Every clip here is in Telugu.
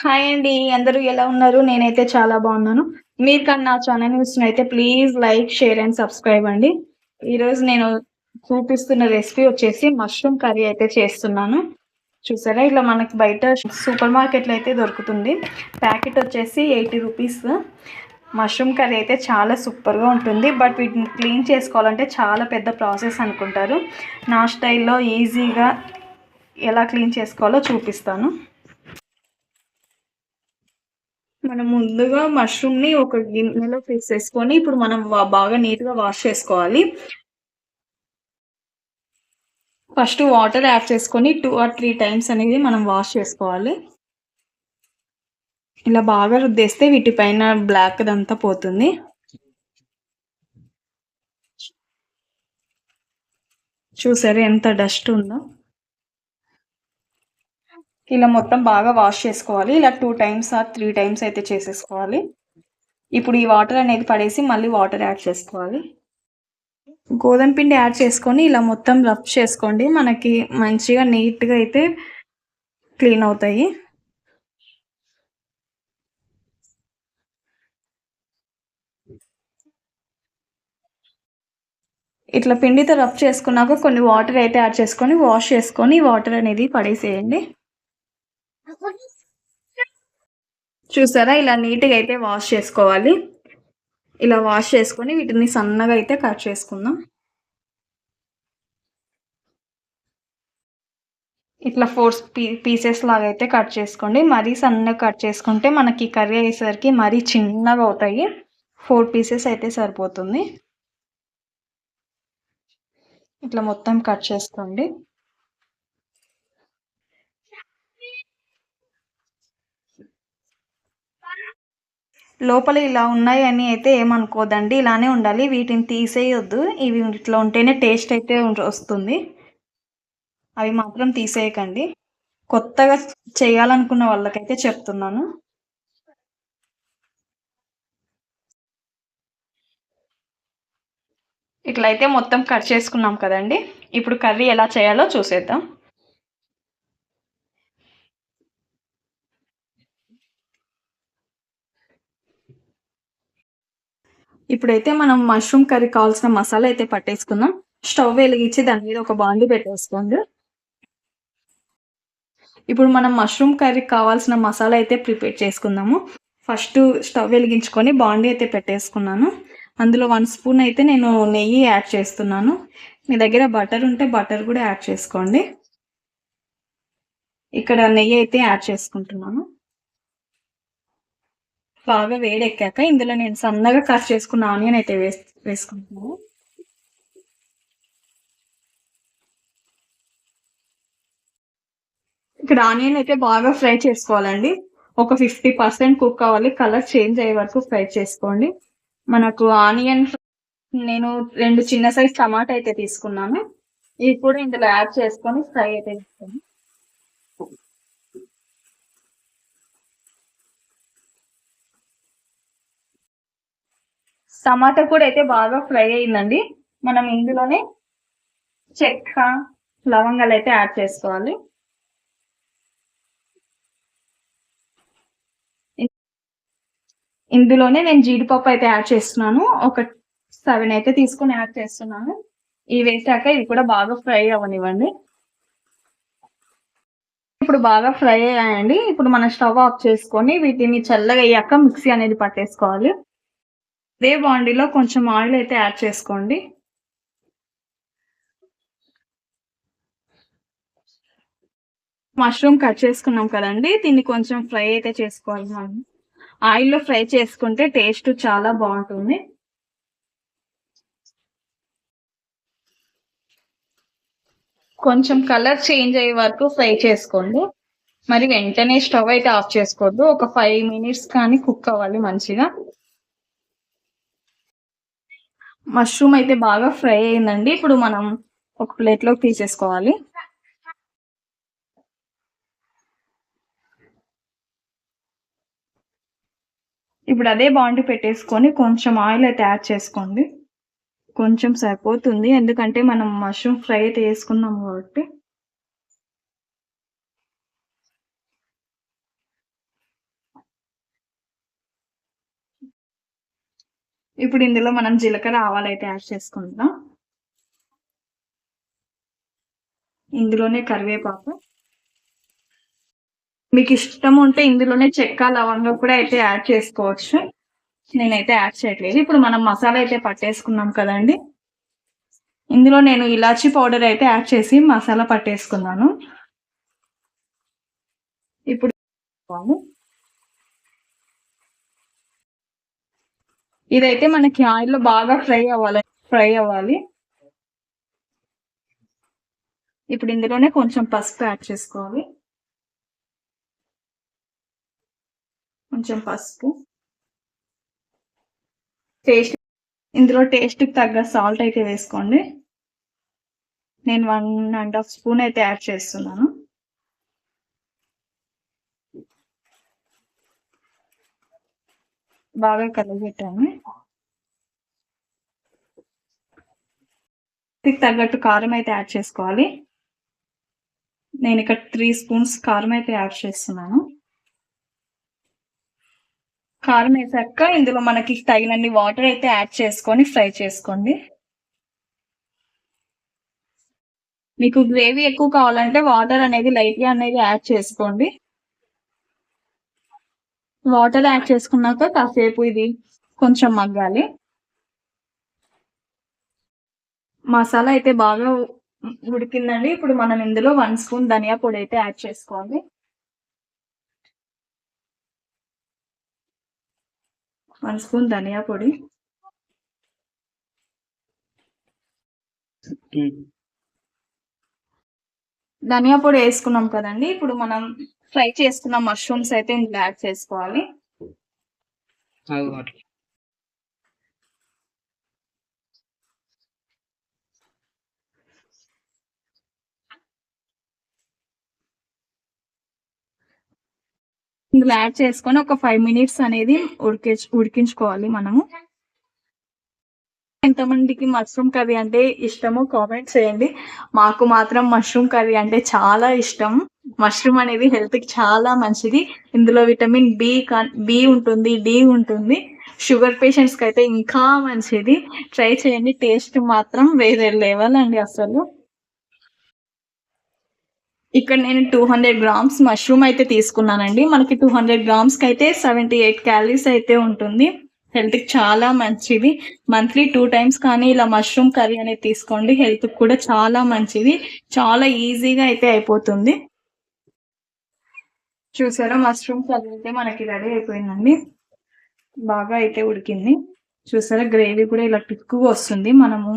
హాయ్ అండి అందరూ ఎలా ఉన్నారు? నేనైతే చాలా బాగున్నాను. మీరు కానీ నా channel చూస్తున్నైతే please like share and subscribe అండి. ఈరోజు నేను చూపిస్తున్న రెసిపీ వచ్చేసి మష్రూమ్ కర్రీ అయితే చేస్తున్నాను. చూసారా? ఇలా మనకి బయట సూపర్ మార్కెట్లో అయితే దొరుకుతుంది. ప్యాకెట్ వచ్చేసి ఎయిటీ రూపీస్. మష్రూమ్ కర్రీ అయితే చాలా సూపర్గా ఉంటుంది. బట్ వీటిని క్లీన్ చేసుకోవాలంటే చాలా పెద్ద ప్రాసెస్ అనుకుంటారు. నా స్టైల్లో ఈజీగా ఎలా క్లీన్ చేసుకోవాలో చూపిస్తాను. మనం ముందుగా మష్రూమ్ని ఒక గిన్నెలో ఫిక్స్ చేసుకొని ఇప్పుడు మనం బాగా నీట్గా వాష్ చేసుకోవాలి. ఫస్ట్ వాటర్ యాడ్ చేసుకొని టూ ఆర్ త్రీ టైమ్స్ అనేది మనం వాష్ చేసుకోవాలి. ఇలా బాగా రుద్దేస్తే వీటిపైన బ్లాక్ అంతా పోతుంది. చూసారు ఎంత డస్ట్ ఉందో? ఇలా మొత్తం బాగా వాష్ చేసుకోవాలి. ఇలా two times or three times అయితే చేసేసుకోవాలి. ఇప్పుడు ఈ వాటర్ అనేది పడేసి మళ్ళీ వాటర్ యాడ్ చేసుకోవాలి. గోధుమ పిండి యాడ్ చేసుకొని ఇలా మొత్తం రఫ్ చేసుకోండి. మనకి మంచిగా నీట్గా అయితే క్లీన్ అవుతాయి. ఇట్లా పిండితో రఫ్ చేసుకున్నాక కొన్ని వాటర్ అయితే యాడ్ చేసుకొని వాష్ చేసుకొని వాటర్ అనేది పడేసేయండి. చూసారా? ఇలా నీట్గా అయితే వాష్ చేసుకోవాలి. ఇలా వాష్ చేసుకొని వీటిని సన్నగా అయితే కట్ చేసుకుందాం. ఇట్లా ఫోర్ పీ పీసెస్ లాగా అయితే కట్ చేసుకోండి. మరీ సన్నగా కట్ చేసుకుంటే మనకి కర్రీ అయ్యేసరికి మరీ చిన్నగా అవుతాయి. ఫోర్ పీసెస్ అయితే సరిపోతుంది. ఇట్లా మొత్తం కట్ చేసుకోండి. లోపల ఇలా ఉన్నాయని అయితే ఏమనుకోదండి. ఇలానే ఉండాలి. వీటిని తీసేయొద్దు. ఇవి ఇట్లా ఉంటేనే టేస్ట్ అయితే వస్తుంది. అవి మాత్రం తీసేయకండి. కొత్తగా చేయాలనుకున్న వాళ్ళకైతే చెప్తున్నాను. ఇట్లయితే మొత్తం కట్ చేసుకున్నాం కదండి. ఇప్పుడు కర్రీ ఎలా చేయాలో చూసేద్దాం. ఇప్పుడైతే మనం మష్రూమ్ కర్రీ కావాల్సిన మసాలా అయితే పట్టేసుకుందాం. స్టవ్ వెలిగించి దాని మీద ఒక బాండి పెట్టేసుకోండి. ఇప్పుడు మనం మష్రూమ్ కర్రీకి కావాల్సిన మసాలా అయితే ప్రిపేర్ చేసుకుందాము. ఫస్ట్ స్టవ్ వెలిగించుకొని బాండి అయితే పెట్టేసుకున్నాను. అందులో వన్ స్పూన్ అయితే నేను నెయ్యి యాడ్ చేస్తున్నాను. మీ దగ్గర బటర్ ఉంటే బటర్ కూడా యాడ్ చేసుకోండి. ఇక్కడ నెయ్యి అయితే యాడ్ చేసుకుంటున్నాను. బాగా వేడెక్కాక ఇందులో నేను సన్నగా కట్ చేసుకున్న ఆనియన్ అయితే వేస్ వేసుకుంటున్నాను ఇక్కడ ఆనియన్ అయితే బాగా ఫ్రై చేసుకోవాలండి. ఒక ఫిఫ్టీ పర్సెంట్ కుక్ అవ్వాలి. కలర్ చేంజ్ అయ్యే వరకు ఫ్రై చేసుకోండి. మనకు ఆనియన్ నేను రెండు చిన్న సైజ్ టమాటా అయితే తీసుకున్నాను. ఇవి కూడా ఇందులో యాడ్ చేసుకొని ఫ్రై అయితే ఇస్తాను టమాటా కూడా అయితే బాగా ఫ్రై అయిందండి. మనం ఇందులోనే చెక్క లవంగాలు అయితే యాడ్ చేసుకోవాలి. ఇందులోనే నేను జీడిపప్పు అయితే యాడ్ చేస్తున్నాను. ఒక సెవెన్ అయితే తీసుకొని యాడ్ చేస్తున్నాను. ఇవి వేసాక ఇవి కూడా బాగా ఫ్రై అవ్వనివ్వండి. ఇప్పుడు బాగా ఫ్రై అయ్యాయండి. ఇప్పుడు మనం స్టవ్ ఆఫ్ చేసుకొని వీటిని చల్లగా అయ్యాక మిక్సీ అనేది పట్టేసుకోవాలి. అదే బాండీలో కొంచెం ఆయిల్ అయితే యాడ్ చేసుకోండి. మష్రూమ్ కట్ చేసుకున్నాం కదండి దీన్ని కొంచెం ఫ్రై అయితే చేసుకోవాలి మనం. ఆయిల్లో ఫ్రై చేసుకుంటే టేస్ట్ చాలా బాగుంటుంది. కొంచెం కలర్ చేంజ్ అయ్యే వరకు ఫ్రై చేసుకోండి. మరి వెంటనే స్టవ్ అయితే ఆఫ్ చేసుకోవద్దు. ఒక ఫైవ్ మినిట్స్ కానీ కుక్ అవ్వాలి మంచిగా. మష్రూమ్ అయితే బాగా ఫ్రై అయిందండి. ఇప్పుడు మనం ఒక ప్లేట్లోకి తీసేసుకోవాలి. ఇప్పుడు అదే బాండి పెట్టేసుకొని కొంచెం ఆయిల్ అయితే యాడ్ చేసుకోండి. కొంచెం సరిపోతుంది. ఎందుకంటే మనం మష్రూమ్ ఫ్రై అయితే వేసుకున్నాం కాబట్టి. ఇప్పుడు ఇందులో మనం జీలకర్ర ఆవాలు అయితే యాడ్ చేసుకుంటున్నాం ఇందులోనే కరివేపాకు. మీకు ఇష్టం ఉంటే ఇందులోనే చెక్క లవంగం కూడా అయితే యాడ్ చేసుకోవచ్చు. నేనైతే యాడ్ చేయట్లేదు. ఇప్పుడు మనం మసాలా అయితే పట్టేసుకున్నాం కదండి. ఇందులో నేను ఇలాచీ పౌడర్ అయితే యాడ్ చేసి మసాలా పట్టేసుకున్నాను. ఇప్పుడు ఇదైతే మనకి ఆయిల్లో బాగా ఫ్రై అవ్వాలి ఫ్రై అవ్వాలి. ఇప్పుడు ఇందులోనే కొంచెం పసుపు యాడ్ చేసుకోవాలి. కొంచెం పసుపు. టేస్ట్ ఇందులో టేస్ట్కి తగ్గ సాల్ట్ అయితే వేసుకోండి. నేను వన్ అండ్ హాఫ్ స్పూన్ అయితే యాడ్ చేస్తున్నాను. బాగా కలిపెట్టాను తగ్గట్టు కారం అయితే యాడ్ చేసుకోవాలి. నేను ఇక్కడ త్రీ స్పూన్స్ కారం అయితే యాడ్ చేస్తున్నాను. కారం వేసాక ఇందులో మనకి తగినన్ని వాటర్ అయితే యాడ్ చేసుకొని ఫ్రై చేసుకోండి. మీకు గ్రేవీ ఎక్కువ కావాలంటే వాటర్ అనేది లైట్గా అనేది యాడ్ చేసుకోండి. వాటర్ యాడ్ చేసుకున్నాక కాసేపు ఇది కొంచెం మగ్గాలి. మసాలా అయితే బాగా ఉడికిందండి. ఇప్పుడు మనం ఇందులో వన్ స్పూన్ ధనియా పొడి అయితే యాడ్ చేసుకోవాలి. వన్ స్పూన్ ధనియా పొడి. ధనియా పొడి వేసుకున్నాం కదండి. ఇప్పుడు మనం ఫ్రై చేసుకున్న మష్రూమ్స్ అయితే ఇందులో యాడ్ చేసుకోవాలి. ఇందులో యాడ్ చేసుకొని ఒక ఫైవ్ మినిట్స్ అనేది ఉడికి ఉడికించుకోవాలి మనము. ఎంతమందికి మష్రూమ్ కర్రీ అంటే ఇష్టమో కామెంట్ చేయండి. మాకు మాత్రం మష్రూమ్ కర్రీ అంటే చాలా ఇష్టం. మష్రూమ్ అనేది హెల్త్కి చాలా మంచిది. ఇందులో విటమిన్ బి బి ఉంటుంది డి ఉంటుంది. షుగర్ పేషెంట్స్కి అయితే ఇంకా మంచిది. ట్రై చేయండి. టేస్ట్ మాత్రం వేరే లెవెల్ అండి అసలు. ఇక్కడ నేను టూ హండ్రెడ్ గ్రామ్స్ మష్రూమ్ అయితే తీసుకున్నానండి. మనకి టూ హండ్రెడ్ గ్రామ్స్కి అయితే సెవెంటీ ఎయిట్ క్యాలరీస్ అయితే ఉంటుంది. హెల్త్కి చాలా మంచిది. మంత్లీ టూ టైమ్స్ కానీ ఇలా మష్రూమ్ కర్రీ అనేది తీసుకోండి. హెల్త్కి కూడా చాలా మంచిది. చాలా ఈజీగా అయితే అయిపోతుంది. చూసారా మష్రూమ్స్ కర్రీ అయితే మనకి రెడీ అయిపోయిందండి. బాగా అయితే ఉడికింది. చూసారా గ్రేవీ కూడా ఇలా టిక్కుగా వస్తుంది. మనము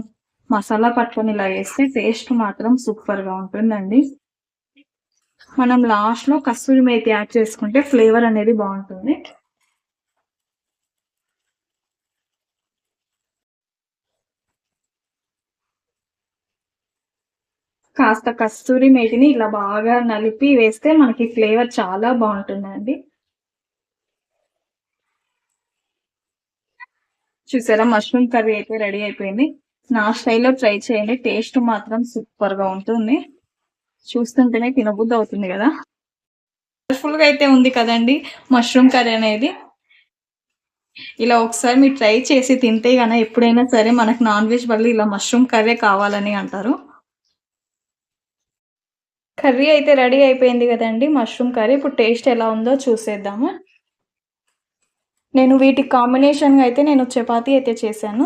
మసాలా పట్టుకొని ఇలా వేస్తే టేస్ట్ మాత్రం సూపర్గా ఉంటుందండి. మనం లాస్ట్లో కస్తూరి మేతి యాడ్ చేసుకుంటే ఫ్లేవర్ అనేది బాగుంటుంది. కాస్త కస్తూరి మేతిని ఇలా బాగా నలిపి వేస్తే మనకి ఫ్లేవర్ చాలా బాగుంటుందండి. చూసారా మష్రూమ్ కర్రీ అయితే రెడీ అయిపోయింది. నా స్టైల్లో ట్రై చేయండి టేస్ట్ మాత్రం సూపర్గా ఉంటుంది. చూస్తుంటేనే తినబుద్ధి అవుతుంది కదా. కలర్ఫుల్గా అయితే ఉంది కదండి మష్రూమ్ కర్రీ అనేది. ఇలా ఒకసారి మీరు ట్రై చేసి తింటే కన్నా ఎప్పుడైనా సరే మనకు నాన్ వెజ్ బదులు ఇలా మష్రూమ్ కర్రీ కావాలని అంటారు. కర్రీ అయితే రెడీ అయిపోయింది కదండి మష్రూమ్ కర్రీ. ఇప్పుడు టేస్ట్ ఎలా ఉందో చూసేద్దాము. నేను వీటి కాంబినేషన్గా అయితే నేను చపాతీ అయితే చేశాను.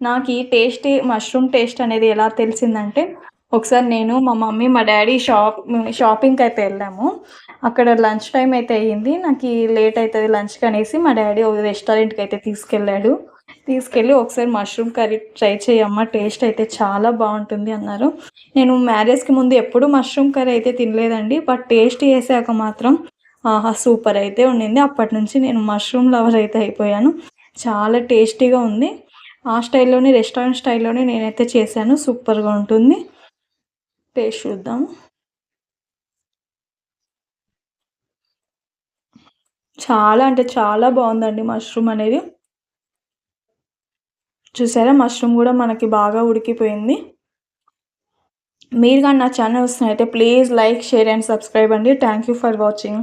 నాకు ఈ టేస్ట్ మష్రూమ్ టేస్ట్ అనేది ఎలా తెలిసిందంటే ఒకసారి నేను మా మమ్మీ మా డాడీ షాప్ షాపింగ్కి అయితే వెళ్ళాము. అక్కడ లంచ్ టైం అయితే అయ్యింది. నాకు లేట్ అవుతుంది లంచ్కి అనేసి మా డాడీ ఒక రెస్టారెంట్కి అయితే తీసుకెళ్ళాడు. తీసుకెళ్ళి ఒకసారి మష్రూమ్ కర్రీ ట్రై చేయమ్మా. టేస్ట్ అయితే చాలా బాగుంటుంది అన్నారు. నేను మ్యారేజ్కి ముందు ఎప్పుడు మష్రూమ్ కర్రీ అయితే తినలేదండి బట్ టేస్ట్ చేసాక మాత్రం ఆహా సూపర్ అయితే ఉండింది. అప్పటి నుంచి నేను మష్రూమ్ లవర్ అయితే అయిపోయాను. చాలా టేస్టీగా ఉంది. ఆ స్టైల్లోనే రెస్టారెంట్ స్టైల్లోనే నేనైతే చేశాను. సూపర్గా ఉంటుంది. టేస్ట్ చూద్దాం చాలా అంటే చాలా బాగుందండి మష్రూమ్ అనేది. చూసారా? మష్రూమ్ కూడా మనకి బాగా ఉడికిపోయింది. మీరు కానీ నా channel వస్తున్నైతే please like share and subscribe అండి. Thank you for watching.